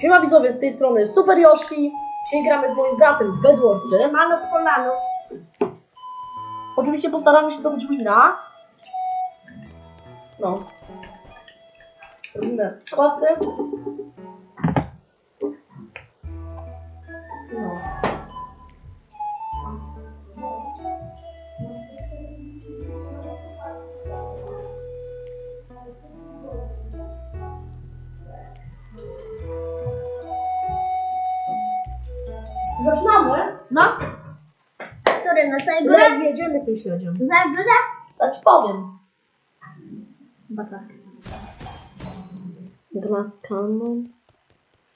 Siema widzowie, z tej strony Super Yoshi. Dzisiaj gramy z moim bratem w Bedwarsy. Mano kolano. Oczywiście postaramy się zdobyć wina. No. Robimy składce. Na samej górze? jak jedziemy z tym śledziem? Na samej górze? Powiem. Chyba tak. Glass Cannon.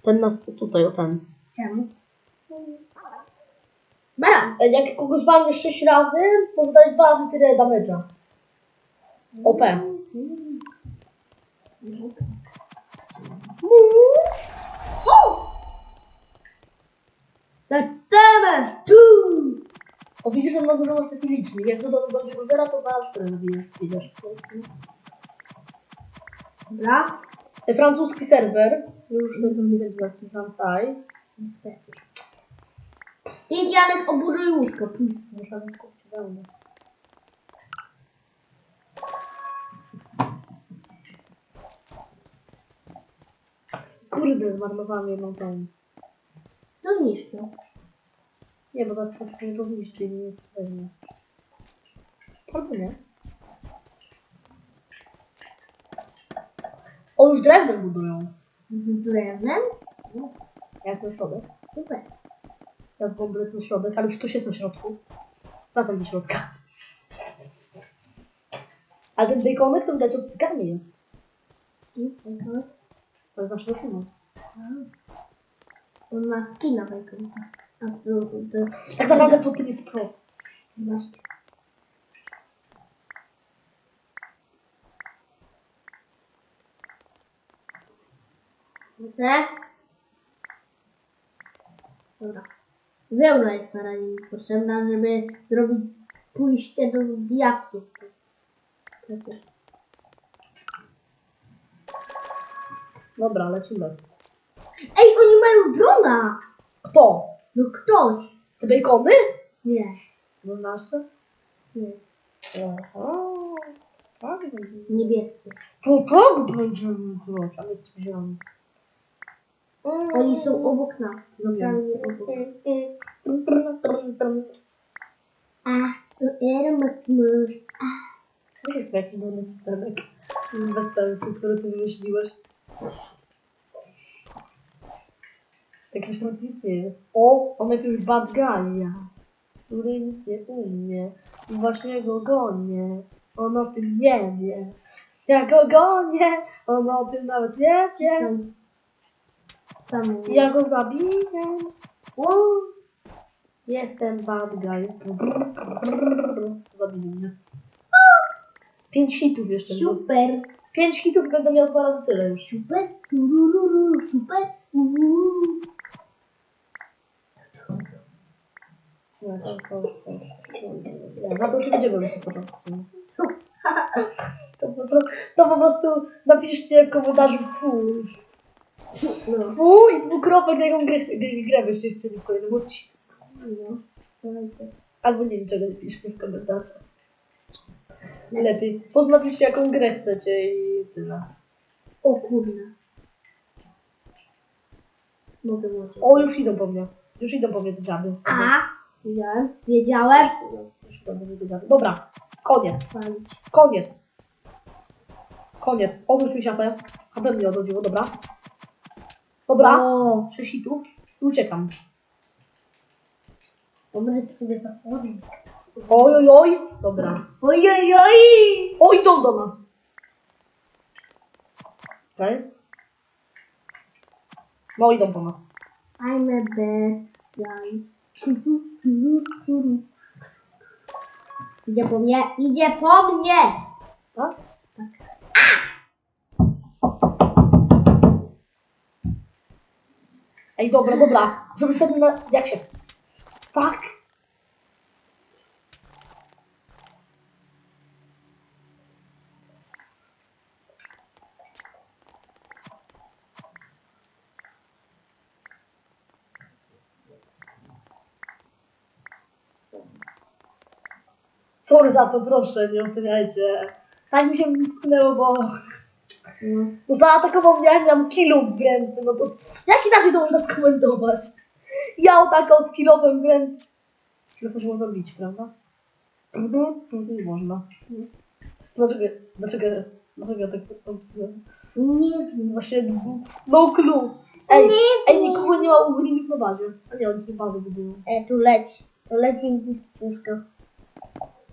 Ten nas tutaj, o ten. Czemu? Baran. Jak kogoś walniesz 6 razy, to zadajesz 2 razy tyle damage'a. OP. Lecimy! Tu! O widzisz, że na górze masz taki licznik. Jak do dojdzie do zera, to 2 razy tyle zabijesz. Dobra. E, Francuski serwer. Już to nie będzie nazywać franchise. Niestety. Idź Janek obuduj łóżko. Muszę kupić wełnę. Kurde, zmarnowałam jedną tą. To zniszczy. Nie, bo troszkę mnie to zniszczy i nie jest pewnie. Albo nie. O, już drewno budują. Drewnem? Ja jestem środek. Super. Ja w ogóle ten środek, ale już ktoś jest na środku. Wracam do środka. Ale ten baconek to widać obcykany jest. To jest nasz roślina. On ma skina bajkonka. Tak naprawdę pod tym jest pros. masz. Widzę? Dobra. Wełna jest na razie potrzebna, żeby zrobić pójście do diaksów. Przecież. Dobra, lecimy. Ej, oni mają drona! Kto? No ktoś! Te bacony? Nie, No nasze? nie. Aha. Tak, Niebiescy. to tak będziemy grać, a jest zielony. Oni są obok nas. Zupełnie obok. A, to Erasmus. Wiesz, jaki dobry piosenek. Bez sensu, który ty wymyśliłeś. Jakiś tam istnieje. O, on jakiegoś bad guy'a, który nic nie umie. I właśnie go gonię. On o tym nie wie. Ja go gonię, on o tym nawet nie wie. Tam. Ja go zabiję. Uuu. Jestem bad guy. Zabili mnie. Pięć hitów jeszcze. Super. Pięć hitów będę miał dwa razy tyle już. Super. Super. Tururu. Nie, to, to, to, nie, na to już robić od początku. To, to, to, to po prostu napiszcie w komentarzu fu. No. Fu i dwukropek na jaką grę, grę, byście chcieli w kolejnym odcinku. No. Albo nie, niczego nie piszcie w komentarzach. Lepiej. Po prostu napiszcie jaką grę chcecie i tyle. O kurna. Może. O, już idą po mnie. Już idą po mnie te dziady. A. Wiedziałem. Wiedziałem. Dobra, koniec. Koniec. Koniec. Odłóż mi siatę. HP mnie odrodziło, dobra. Dobra. O. Sześć hitów. I uciekam. Dobry sobie zachodzić. Oj, oj, oj. Dobra. Oj, oj, oj. Idą do nas. Okej. No, idą po nas. I'm a bad guy. Idzie po mnie, idzie po mnie! Tak? Ej, dobra, dobra. Żeby szedł na... Jak się... Fuck. Sorry za to, proszę, nie oceniajcie. Tak mi się wsknęło, bo No. zaatakował mnie, jak miałam kilo w ręce, no to jak inaczej to można skomentować? Ja atakał z kilowym w ręce. Kilo się można bić, prawda? Mhm, mhm, nie można. Dlaczego, dlaczego, dlaczego ja tak postąpiłem? Nie wiem. Właśnie, no clue. Ej, Nie ej, nikogo nie ma u Greenów na bazie. A nie, oni sobie bazę budują. E, tu leci. To leci im ciężko.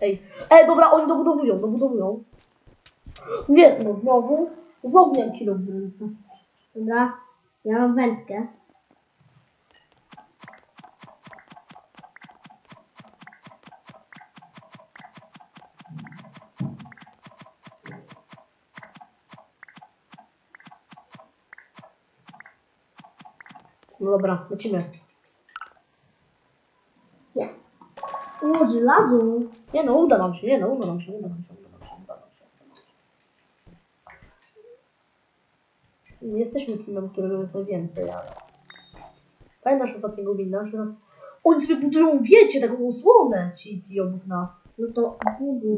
Ej, ej, dobra, oni dobudowują, dobudowują. Nie, no znowu, znowu miałem kilo w ręce. Dobra. Ja mam wędkę. No dobra, lecimy. Jest. O, żelazo. Nie no, uda nam się, nie no, uda nam się, uda nam się, uda nam się, uda nam się. Nie jesteśmy teamem, którego jest najwięcej, ale... Pamiętasz ostatniego winda, że nas... Oni sobie budują, wiecie, taką osłonę, ci, ci obok nas. No to.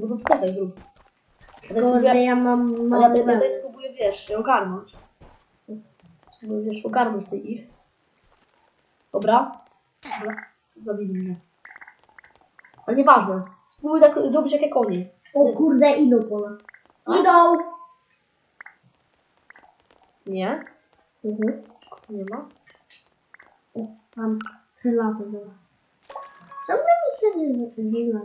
Bo to ty też tak zrób. Tylko, że ja mam ale ja, tutaj spróbuję, wiesz, je ogarnąć. Spróbuję, wiesz, ogarnąć tej ich. Dobra. Dobra. Zabili mnie. Ale nieważne. Spróbuj tak zrobić jak oni. O kurde, idą po nas. A? Idą! Nie? Mhm. Nie ma? O, mam żelazo. dobra. Czemu mi się nie? Nikogo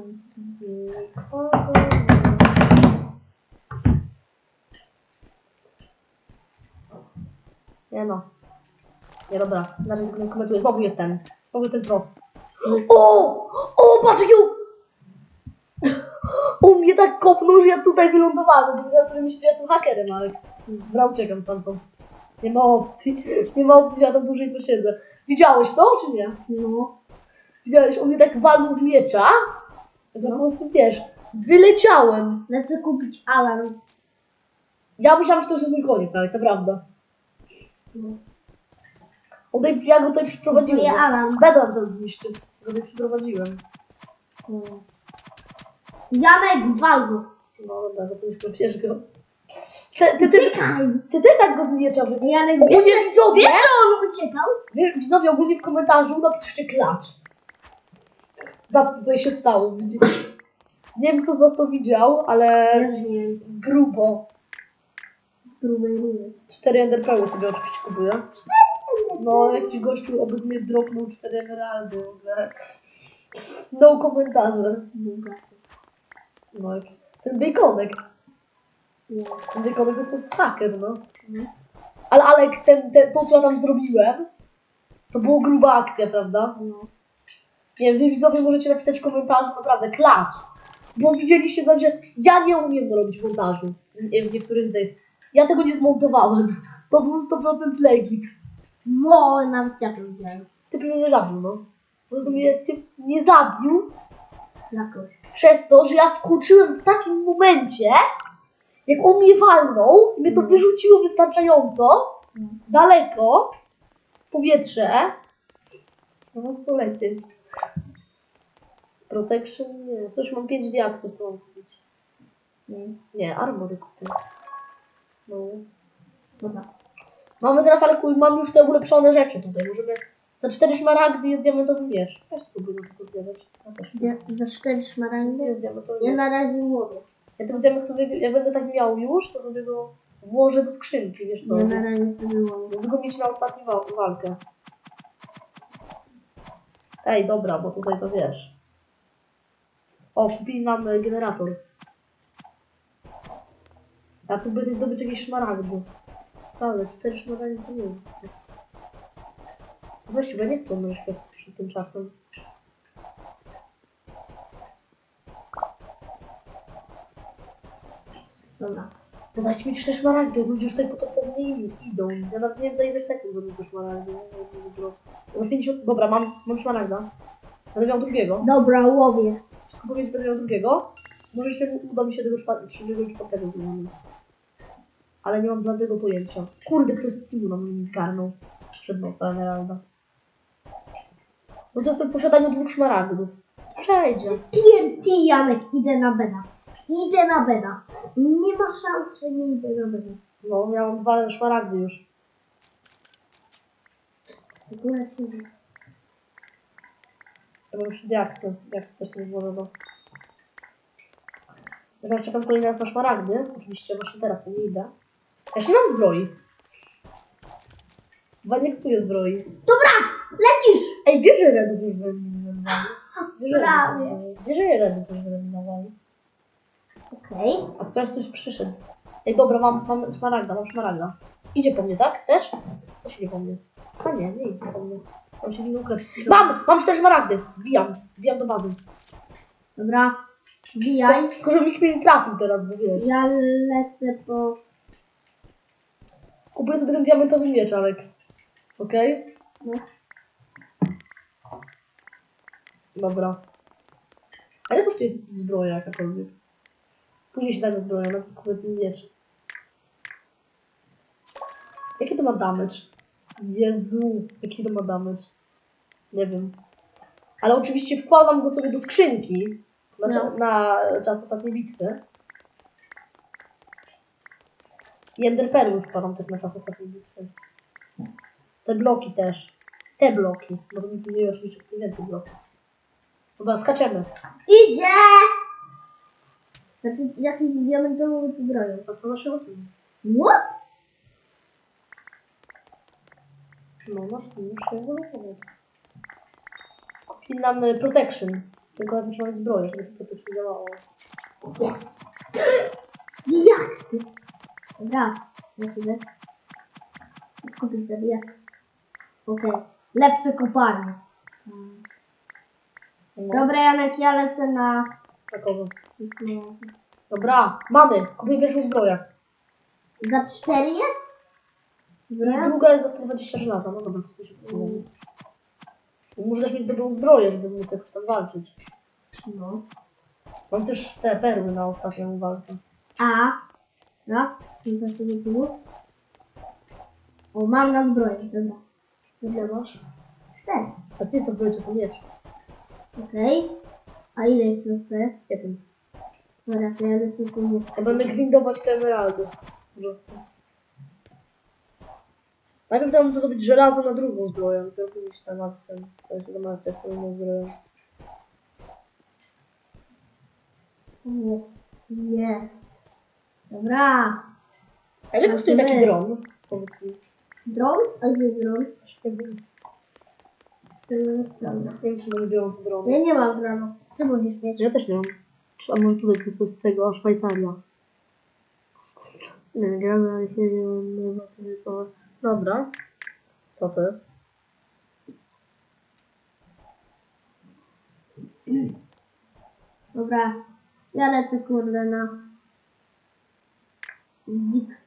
nie. No. Nie dobra, na razie tylko nie komentuję. Znowu jest ten. Znowu jest ten pros. O! O, patrz ją! On mnie tak kopnął, że ja tutaj wylądowałem, bo ja sobie myślę, że jestem hakerem, ale bra, uciekam stamtąd. Nie ma opcji. Nie ma opcji, że ja tam dłużej posiedzę. Widziałeś to, czy nie? No. Widziałeś, on mnie tak walnął z miecza, że po prostu, wiesz, wyleciałem. Lecę kupić alarm. Ja myślałam, że to już jest mój koniec, ale to prawda. No. On tutaj, ja go tutaj przyprowadziłem. Kupuję alarm. Bedlam to zniszczył. Go tutaj przyprowadziłem. No. Janek, wal go. No dobra, bierz go. Ty, ty, ty, Uciekaj! ty też tak go z miecza wy... Janek, Ogólnie wiesz, widzowie, wiesz, że on uciekał? wie- widzowie ogólnie w komentarzu napiszcie klacz. Za to, co się stało. Widzi- Nie wiem, kto z was to widział, ale nie grubo. Próbuję, próbuję. 4 enderpearły sobie oczywiście kupuję. No, jakiś gościu obok mnie dropnął 4 emeraldy. w ogóle. No komentarze. No, jak- ten baconek. Nie. Ten baconek to jest po prostu haker, no. Ale, ale ten, ten, to, co ja tam zrobiłem, to była gruba akcja, prawda? No. Nie wiem, wy widzowie możecie napisać w komentarzu, naprawdę, klacz. Bo widzieliście tam, że ja nie umiem robić montażu nie, w niektórych tych. Ja tego nie zmontowałem. To był 100% legit. No, nawet ja to widziałem. Typ mnie nie zabił, no. Rozumiem, typ nie zabił Jakoś. przez to, że ja skoczyłem w takim momencie, jak on mnie walnął i mnie to No. wyrzuciło wystarczająco daleko w powietrze. No mógł polecieć. Protection? Nie. Coś mam 5 diaksów, co mam kupić. Nie. Nie, armory kupię. No. Dobra. Mamy teraz, ale kuj, mam już te ulepszone rzeczy tutaj. Możemy... Za 4 szmaragdy jest diamentowy miecz. Też spróbuję na to zbierać. Ja też. Ja, za cztery Nie szmaragdy? jest diamentowy Ja na razie łowię. Ja tego diamentowego, jak będę tak miał już, to sobie go włożę do skrzynki, wiesz co? Ja na razie sobie łowię. Żeby go mieć na ostatnią wa- walkę. Ej, dobra, bo tutaj to wiesz. O, kupili nam e, generator. Ja tu będę zdobyć jakieś szmaragdy. Ale cztery szmaragdy to nie wiem. Właściwie nie chcą umrzeć przed tym czasem. Dobra. No dajcie mi trzy szmaragdy, ludzie już tutaj po to pewnie idą. Ja nawet nie wiem za ile sekund będą te szmaragdy. nie? Jak będzie było. Za 50... Dobra, mam, mam szmaragda. Będę miał drugiego. Dobra, łowię. Wszystko powiedzieć, będę miał drugiego. Może się uda mi się tego czwartego zmienić. Ale nie mam żadnego pojęcia. Kurde, ktoś z teamu na mnie zgarnął. Przed nosa Emeralda. No to jestem w posiadaniu dwóch szmaragdów. Przejdzie. TNT, Janek, idę na beda. Idę na beda. Nie ma szans, że nie idę na beda. No, miałam dwa szmaragdy już. W ogóle się... Ja mam jeszcze diaksy. Diaksy też sobie włożono. Ja teraz czekam kolejny raz na szmaragdy. Oczywiście, właśnie teraz pewnie idę. Ja się mam zbroi. Chyba nie kupuję zbroi. Dobra, lecisz! Ej, wiesz, że redów już wyeliminowali? Wiesz, że Prawie. redów- Wiesz, że redów już wyeliminowali? Okej. A teraz ktoś przyszedł. Ej, dobra, mam, mam szmaragda, mam szmaragda. Idzie po mnie, tak? Też? Też idzie po mnie. A nie, nie idzie po mnie. Tam się nie ukradł. Mam! Mam cztery szmaragdy! Wbijam. Wbijam do bazy. Dobra, wbijaj. Tylko, że nikt mnie nie trafił teraz, bo wiesz. Ja lecę po... Kupuję sobie ten diamentowy miecz, Alek. Okej? No. Dobra. A ile kosztuje zbroja jakakolwiek? Później się damy zbroję, ale kupuję ten miecz. Jaki to ma damage? Jezu, jaki to ma damage? Nie wiem. Ale oczywiście wkładam go sobie do skrzynki na, No. na czas ostatniej bitwy. I Ender Perły wkładam też na czas ostatniej bitwy. Te bloki też. Te bloki. Może mi później oczywiście więcej bloków. Dobra, skaczemy. Idzie! Znaczy, jakiś diamentowy zbroją. A co naszego? What? No, masz tu już się wylokować. Kupili nam y, protection. Tylko jak trzeba mieć zbroję, żeby to protection działało. Yes. Diaksy! Dobra, lecimy. Kupić sobie jak. Okej, lepsze kopalnie. Dobra, Janek, ja lecę na... na kogo? no, Dobra, mamy. Kupię pierwszą zbroję. Za cztery jest? Druga jest za 120 żelaza. No dobra, to się kupuje. Muszę też mieć dobrą zbroję, żeby móc jakoś tam walczyć. No. Mam też te perły na ostatnią walkę. A. No, kilka sobie tu. O, mam na zbroję, dobra. Ile masz? Cztery. A ty jest to to miecz? Okej. A ile jest jeszcze? Nie wiem. Dobra, to ja tu nie. Ja będę gwindować te emeraldy. Po prostu. Najpierw to muszę zrobić żelazo na drugą zbroję, dopiero później się zamawiam. To się zamawiam swoją zbroję. O, Jest. Dobra. A ile kosztuje taki dron? Powiedz mi. Dron? A gdzie jest dron? Nie wiem, czy będę biorą te drony. Ja nie mam dronu. Co musisz mieć? Ja też nie mam. Czy- A może tutaj coś z tego, a Szwajcaria. Nie, nie, ale się nie mam, to jest o- Dobra. Co to jest? Dobra. Ja lecę kurde na...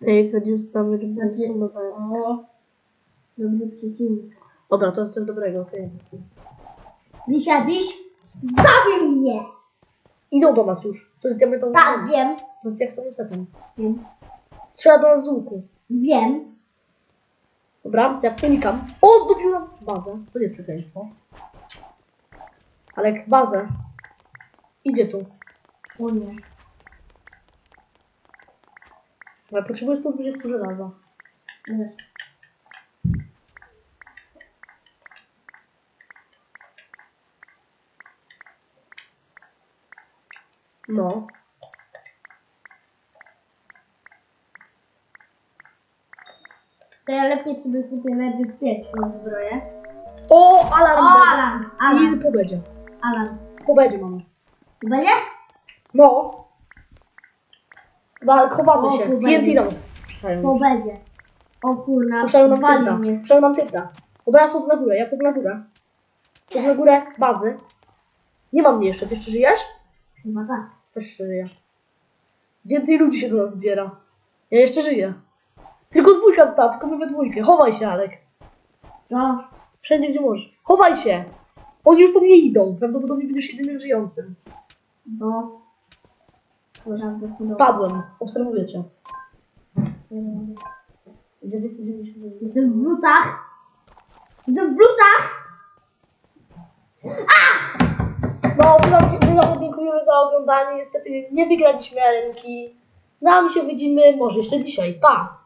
Ej, Hadius tam Znaczy- O. Dobry przeciwnik. Dobra, to jest coś dobrego, okej. Bisia, biś! Zabił mnie! Idą do nas już. To jest diamentowy Tak, wiem. To jest jak samym setem. Wiem. Strzela do nas z łuku. Wiem. Dobra, ja unikam. O, zgubiłam bazę. To nie jest przekleństwo. Ale jak bazę. Idzie tu. O nie. Ja potrzebuję 120 żelaza. Nie. No. To ja lepiej sobie kupię najbezpieczną zbroję. O, O, alarm! Alan! Alan! I po bedzie. Alan. Po bedzie mamy. Będzie? No. No, ale chowamy O, się. po TNT bedzie. nas puszczają. Po będzie. O kurna, Puszczają nam wali mnie. Puszczają nam. Dobra, schodzę na górę. Ja wchodzę na górę. Wchodzę na górę bazy. Nie mam mnie jeszcze. Ty jeszcze żyjesz? Chyba tak. Też jeszcze żyję. Więcej ludzi się do nas zbiera. Ja jeszcze żyję. Tylko z dwójka została, tylko my we dwójkę. Chowaj się, Alek. No, Wszędzie, gdzie możesz. Chowaj się! Oni już po mnie idą. Prawdopodobnie będziesz jedynym żyjącym. Padłem. Obserwuję cię. Jestem w blusach. Jestem w blusach. No, znowu dziękujemy za oglądanie. Niestety nie wygraliśmy arenki. A my się widzimy może jeszcze dzisiaj. Pa!